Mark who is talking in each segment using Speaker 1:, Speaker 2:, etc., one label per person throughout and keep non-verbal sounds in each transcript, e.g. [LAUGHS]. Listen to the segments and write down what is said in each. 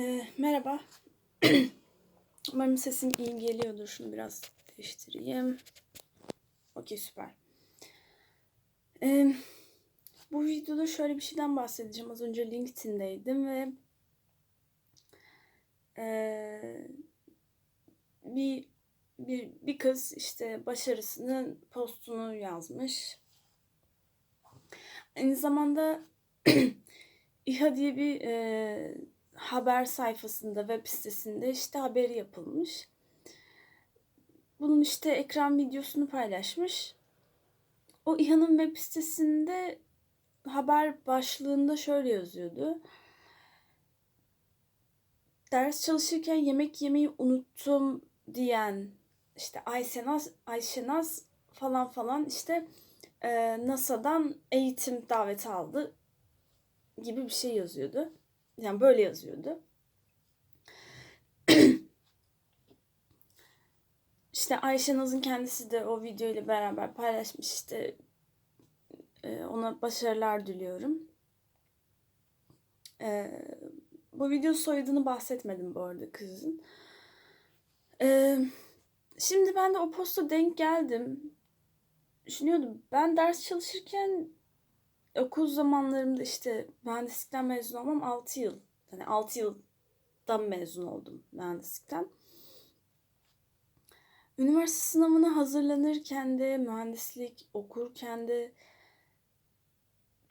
Speaker 1: Ee, merhaba. [CLEARS THROAT] Umarım sesim iyi geliyordur. Şunu biraz değiştireyim. Okey süper. Ee, bu videoda şöyle bir şeyden bahsedeceğim. Az önce LinkedIn'deydim ve ee, bir, bir bir kız işte başarısının postunu yazmış. Aynı zamanda [CLEARS THROAT] İHA diye bir e, haber sayfasında, web sitesinde işte haberi yapılmış. Bunun işte ekran videosunu paylaşmış. O İHA'nın web sitesinde haber başlığında şöyle yazıyordu. Ders çalışırken yemek yemeyi unuttum diyen işte Ayşenaz, Ayşenaz falan falan işte e, NASA'dan eğitim daveti aldı gibi bir şey yazıyordu. Yani böyle yazıyordu. [CLEARS THROAT] işte Ayşe Naz'ın kendisi de o video ile beraber paylaşmış işte e, ona başarılar diliyorum. E, bu video soyadını bahsetmedim bu arada kızın. E, şimdi ben de o posta denk geldim. Düşünüyordum ben ders çalışırken okul zamanlarımda işte mühendislikten mezun olmam 6 yıl. Yani 6 yıldan mezun oldum mühendislikten. Üniversite sınavına hazırlanırken de mühendislik okurken de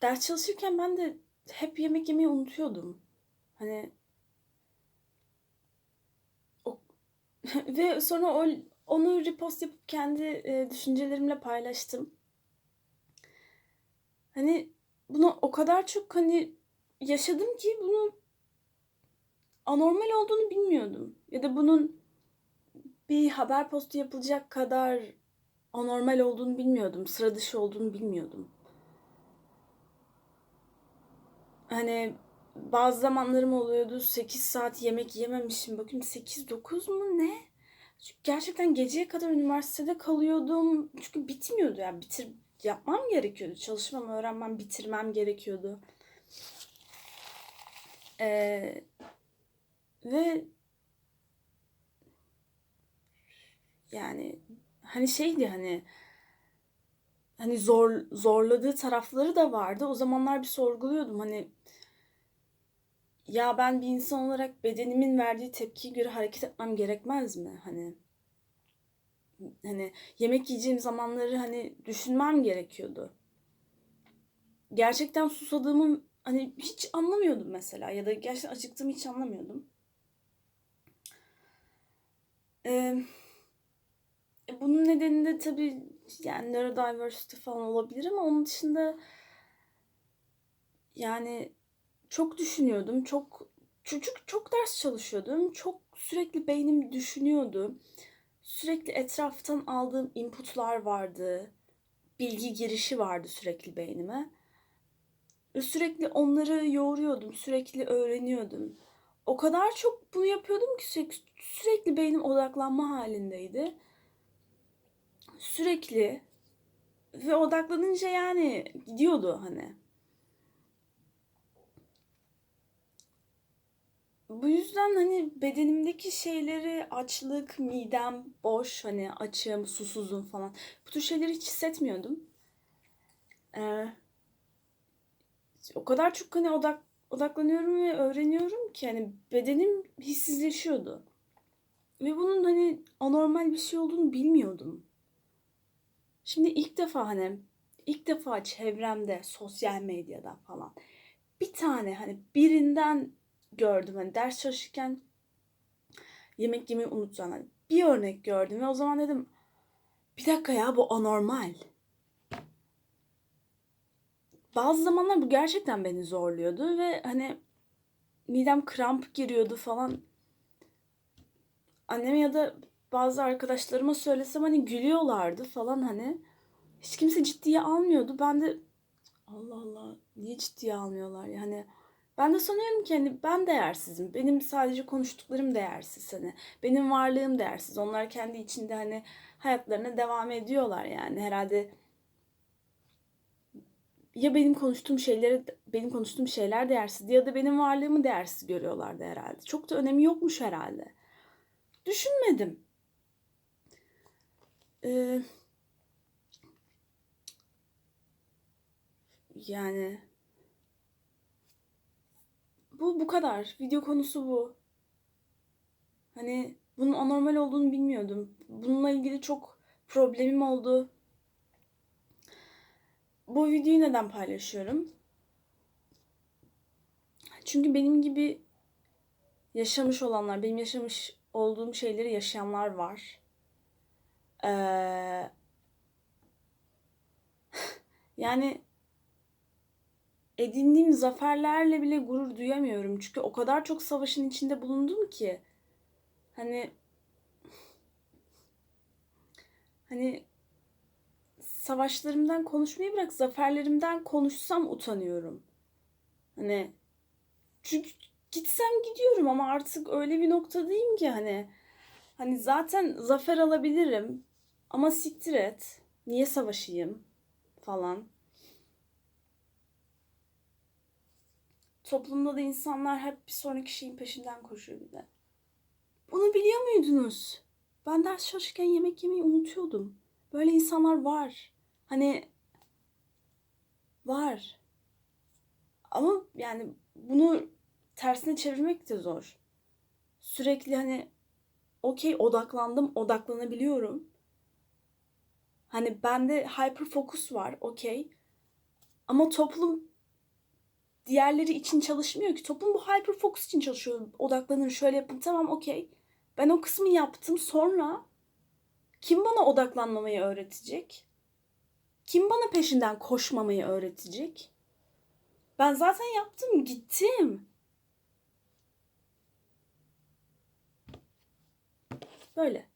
Speaker 1: ders çalışırken ben de hep yemek yemeyi unutuyordum. Hani [LAUGHS] ve sonra o, onu repost yapıp kendi e, düşüncelerimle paylaştım. Hani bunu o kadar çok hani yaşadım ki bunu anormal olduğunu bilmiyordum. Ya da bunun bir haber postu yapılacak kadar anormal olduğunu bilmiyordum. Sıra dışı olduğunu bilmiyordum. Hani bazı zamanlarım oluyordu 8 saat yemek yememişim. Bakın 8-9 mu ne? Çünkü gerçekten geceye kadar üniversitede kalıyordum. Çünkü bitmiyordu yani bitir yapmam gerekiyordu. Çalışmam, öğrenmem, bitirmem gerekiyordu. Ee, ve yani hani şeydi hani hani zor zorladığı tarafları da vardı. O zamanlar bir sorguluyordum hani ya ben bir insan olarak bedenimin verdiği tepkiye göre hareket etmem gerekmez mi? Hani hani yemek yiyeceğim zamanları hani düşünmem gerekiyordu. Gerçekten susadığımı hani hiç anlamıyordum mesela ya da gerçekten acıktığımı hiç anlamıyordum. Ee, bunun nedeni de tabii yani neurodiversity falan olabilir ama onun dışında yani çok düşünüyordum. Çok çocuk çok ders çalışıyordum. Çok sürekli beynim düşünüyordu. Sürekli etraftan aldığım inputlar vardı. Bilgi girişi vardı sürekli beynime. Sürekli onları yoğuruyordum, sürekli öğreniyordum. O kadar çok bunu yapıyordum ki sürekli, sürekli beynim odaklanma halindeydi. Sürekli ve odaklanınca yani gidiyordu hani. Bu yüzden hani bedenimdeki şeyleri açlık, midem boş, hani açım, susuzum falan. Bu tür şeyleri hiç hissetmiyordum. Ee, o kadar çok hani odak odaklanıyorum ve öğreniyorum ki hani bedenim hissizleşiyordu. Ve bunun hani anormal bir şey olduğunu bilmiyordum. Şimdi ilk defa hani ilk defa çevremde sosyal medyada falan bir tane hani birinden gördüm hani ders çalışırken yemek yemeyi unutacağını hani bir örnek gördüm ve o zaman dedim bir dakika ya bu anormal. Bazı zamanlar bu gerçekten beni zorluyordu ve hani midem kramp giriyordu falan. Anneme ya da bazı arkadaşlarıma söylesem hani gülüyorlardı falan hani. Hiç kimse ciddiye almıyordu. Ben de Allah Allah niye ciddiye almıyorlar yani. Ben de sanıyorum ki hani ben değersizim. Benim sadece konuştuklarım değersiz hani. Benim varlığım değersiz. Onlar kendi içinde hani hayatlarına devam ediyorlar yani. Herhalde ya benim konuştuğum şeyleri benim konuştuğum şeyler değersiz ya da benim varlığımı değersiz görüyorlardı herhalde. Çok da önemi yokmuş herhalde. Düşünmedim. Ee, yani bu bu kadar. Video konusu bu. Hani bunun anormal olduğunu bilmiyordum. Bununla ilgili çok problemim oldu. Bu videoyu neden paylaşıyorum? Çünkü benim gibi yaşamış olanlar, benim yaşamış olduğum şeyleri yaşayanlar var. Ee, [LAUGHS] yani edindiğim zaferlerle bile gurur duyamıyorum. Çünkü o kadar çok savaşın içinde bulundum ki. Hani hani savaşlarımdan konuşmayı bırak zaferlerimden konuşsam utanıyorum. Hani çünkü gitsem gidiyorum ama artık öyle bir noktadayım ki hani hani zaten zafer alabilirim ama siktir et. Niye savaşayım falan. Toplumda da insanlar hep bir sonraki şeyin peşinden koşuyor bir de. Bunu biliyor muydunuz? Ben ders çalışırken yemek yemeyi unutuyordum. Böyle insanlar var. Hani var. Ama yani bunu tersine çevirmek de zor. Sürekli hani okey odaklandım, odaklanabiliyorum. Hani bende hyper fokus var, okey. Ama toplum diğerleri için çalışmıyor ki. Toplum bu hyper focus için çalışıyor. Odaklanın, şöyle yapın. Tamam, okey. Ben o kısmı yaptım. Sonra kim bana odaklanmamayı öğretecek? Kim bana peşinden koşmamayı öğretecek? Ben zaten yaptım, gittim. Böyle.